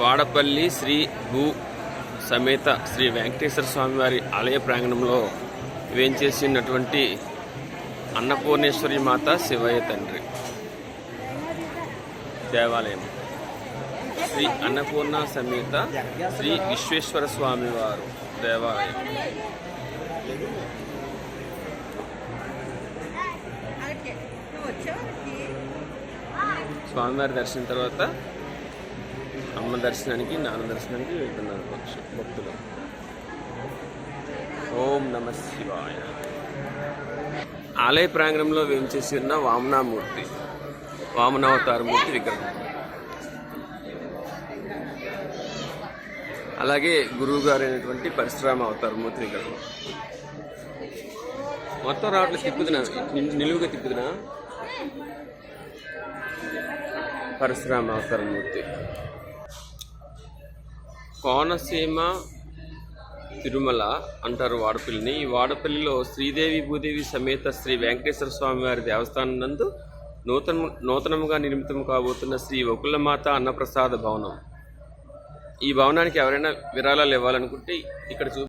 వాడపల్లి శ్రీ భూ సమేత శ్రీ వెంకటేశ్వర స్వామివారి ఆలయ ప్రాంగణంలో వేంచేసినటువంటి అన్నపూర్ణేశ్వరి మాత శివయ్య తండ్రి దేవాలయం. శ్రీ అన్నపూర్ణ సమేత శ్రీ విశ్వేశ్వర స్వామివారు దేవాలయం. స్వామివారి దర్శనం తర్వాత అమ్మ దర్శనానికి నాన్న దర్శనానికి వెళ్తున్నారు పక్ష భక్తులు. ఓం నమ శివాయ. ఆలయ ప్రాంగణంలో వేయించేసి ఉన్న వామనామూర్తి వామనావతారమూర్తి విగ్రహం. అలాగే గురువు గారు అయినటువంటి అవతార అవతారమూర్తి విగ్రహం. మొత్తం రావట్ల తిప్పుదినా నిలువుగా తిప్పుదినా పరశురామ అవతారమూర్తి కోనసీమ తిరుమల అంటారు వాడపల్లిని. ఈ వాడపల్లిలో శ్రీదేవి భూదేవి సమేత శ్రీ వెంకటేశ్వర స్వామి వారి దేవస్థానం నందు నూతన నూతనముగా నిర్మితం కాబోతున్న శ్రీ వకులమాత అన్నప్రసాద భవనం. ఈ భవనానికి ఎవరైనా విరాళాలు ఇవ్వాలనుకుంటే ఇక్కడ చూ